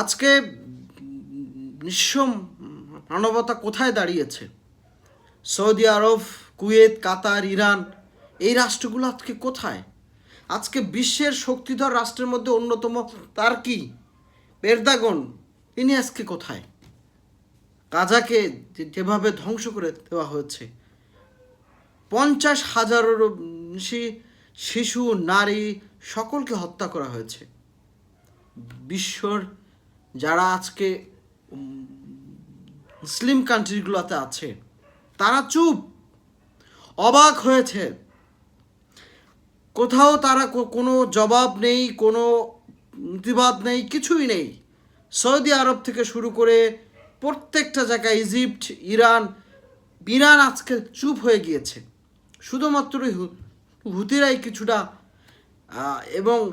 আজকে নিঃস্ব মানবতা কোথায় দাঁড়িয়েছে? Saudi Arab, Kuwait, Qatar, Iran, এই রাষ্ট্রগুলো আজকে কোথায়? আজকে বিশ্বের শক্তিধর রাষ্ট্রের মধ্যে অন্যতম তার কি? পেরদাগন, তিনি আজকে কোথায়? গাজাকে যেভাবে ধ্বংস করে দেওয়া হয়েছে, পঞ্চাশ হাজারেরও বেশি শিশু, নারী সকলকে হত্যা করা হয়েছে। বিশ্বর যারা আজকে মুসলিম কান্ট্রিগুলোতে আছে, তারা চুপ, অবাক হয়েছে। কোথাও তারা কোনো জবাব নেই, কোনো প্রতিবাদ নেই, কিছুই নেই। সৌদি আরব থেকে শুরু করে প্রত্যেকটা জায়গায়, ইজিপ্ট, ইরান ইরান আজকে চুপ হয়ে গিয়েছে। শুধুমাত্র হু- হুতিরাই কিছুটা এবং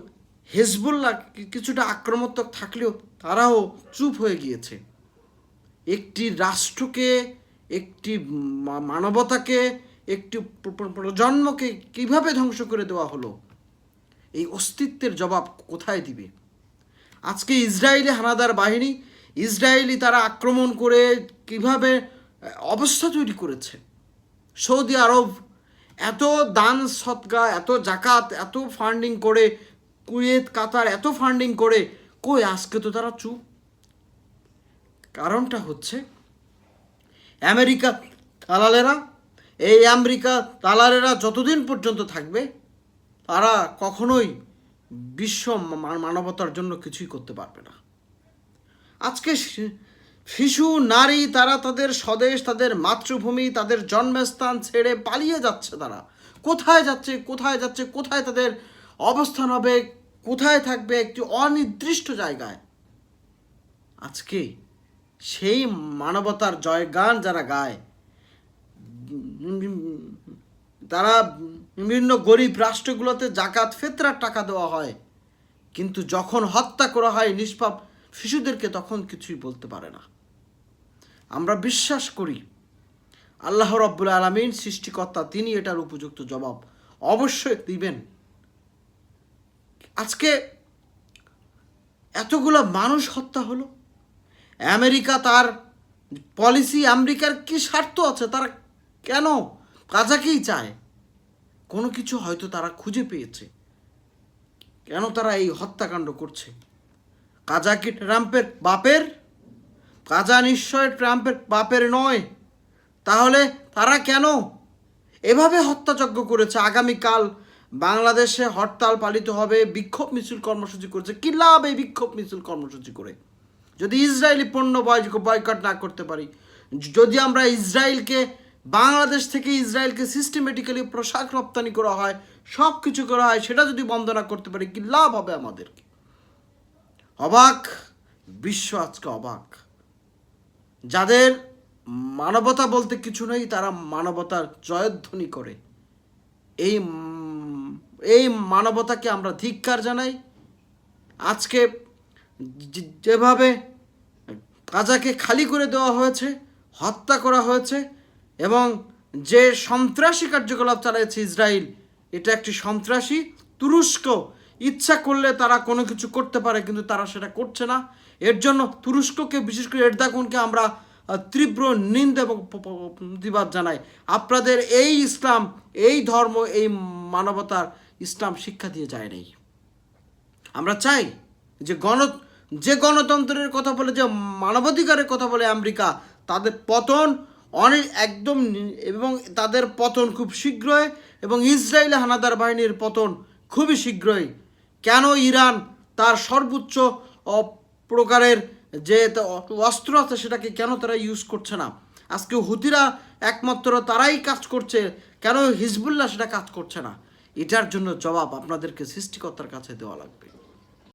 হেজবুল্লাহ কিছুটা আক্রমণাত্মক থাকলেও তারাও চুপ হয়ে গিয়েছে। একটি রাষ্ট্রকে, একটি মানবতাকে, একটি প্র- প্র- প্রজন্মকে কীভাবে ধ্বংস করে দেওয়া হলো? এই অস্তিত্বের জবাব কোথায় দিবে? আজকে ইসরায়েলি হানাদার বাহিনী, ইসরায়েলি তারা আক্রমণ করে কীভাবে অবস্থা তৈরি করেছে? সৌদি আরব এত দান সৎগা এত জাকাত, এত ফান্ডিং করে কুয়েত, কাতার এত ফান্ডিং করে, কই আজকে তো তারা চুপ? কারণটা হচ্ছে, আমেরিকা দালালেরা, এই আমেরিকা দালালেরা যতদিন পর্যন্ত থাকবে, তারা কখনোই বিশ্ব মানবতার জন্য কিছুই করতে পারবে না। আজকে শিশু, নারী, তারা তাদের স্বদেশ, তাদের মাতৃভূমি, তাদের জন্মস্থান ছেড়ে পালিয়ে যাচ্ছে তারা। কোথায় যাচ্ছে কোথায় যাচ্ছে, কোথায় তাদের অবস্থান হবে কোথায় থাকবে? একটি অনির্দিষ্ট জায়গায়। আজকে সেই মানবতার জয়গান যারা গায়, তারা বিভিন্ন গরিব রাষ্ট্রগুলোতে জাকাত, ফেতরার টাকা দেওয়া হয়। কিন্তু যখন হত্যা করা হয় নিষ্পাপ শিশুদেরকে, তখন কিছুই বলতে পারে না। আমরা বিশ্বাস করি, আল্লাহ রব্বুল আলমিন সৃষ্টিকর্তা, তিনি এটার উপযুক্ত জবাব অবশ্যই দিবেন। আজকে এতগুলো মানুষ হত্যা হলো। আমেরিকা তার পলিসি, আমেরিকার কি স্বার্থ আছে? তারা কেন কাজাকেই চায়? কোনো কিছু হয়তো তারা খুঁজে পেয়েছে। কেন তারা এই হত্যাকাণ্ড করছে? কাজা কি ট্রাম্পের বাপের? কাজা নিশ্চয় ট্রাম্পের বাপের নয়। তাহলে তারা কেন এভাবে হত্যাযজ্ঞ করেছে? আগামীকাল বাংলাদেশে হরতাল পালিত হবে, বিক্ষোভ মিছিল কর্মসূচি করেছে। কি লাভ এই বিক্ষোভ মিছিল কর্মসূচি করে? যদি ইসরায়েলি পণ্য বয়- বয়কট না করতে পারি, যদি আমরা ইসরায়েলকে, বাংলাদেশ থেকে ইসরায়েলকে সিস্টেমেটিক্যালি পোশাক রপ্তানি করা হয় সব কিছু করা হয়, সেটা যদি বন্ধ না করতে পারি, কি লাভ হবে আমাদেরকে? অবাক? বিশ্ব আজকে অবাক। যাদের মানবতা বলতে কিছু নেই, তারা মানবতার জয়ধ্বনি করে। এই এই মানবতাকে আমরা ধিক্কার জানাই। আজকে যেভাবে গাজাকে খালি করে দেওয়া হয়েছে, হত্যা করা হয়েছে, এবং যে সন্ত্রাসী কার্যকলাপ চালিয়েছে ইসরায়েল এটা একটি সন্ত্রাসী, তুরস্ক, ইচ্ছা করলে তারা কোনো কিছু করতে পারে, কিন্তু তারা সেটা করছে না। এর জন্য তুরস্ককে, বিশেষ করে এরদাগুনকে আমরা তীব্র নিন্দা এবং প্রতিবাদ জানাই। আপনাদের এই ইসলাম, এই ধর্ম, এই মানবতার ইসলাম শিক্ষা দিয়ে যায় নাই। আমরা চাই যে গণ, যে গণতন্ত্রের কথা বলে, যে মানবাধিকারের কথা বলে আমেরিকা, তাদের পতন অনেক একদম এবং তাদের পতন খুব শীঘ্রই এবং ইসরায়েল হানাদার বাহিনীর পতন খুবই শীঘ্রই। কেন ইরান তার সর্বোচ্চ প্রকারের যে অস্ত্র আছে সেটাকে কেন তারা ইউজ করছে না? আজকে হুতিরা একমাত্র তারাই কাজ করছে, কেন হিজবুল্লাহ সেটা কাজ করছে না? এটার জন্য জবাব আপনাদেরকে সৃষ্টিকর্তার কাছে দেওয়া লাগবে।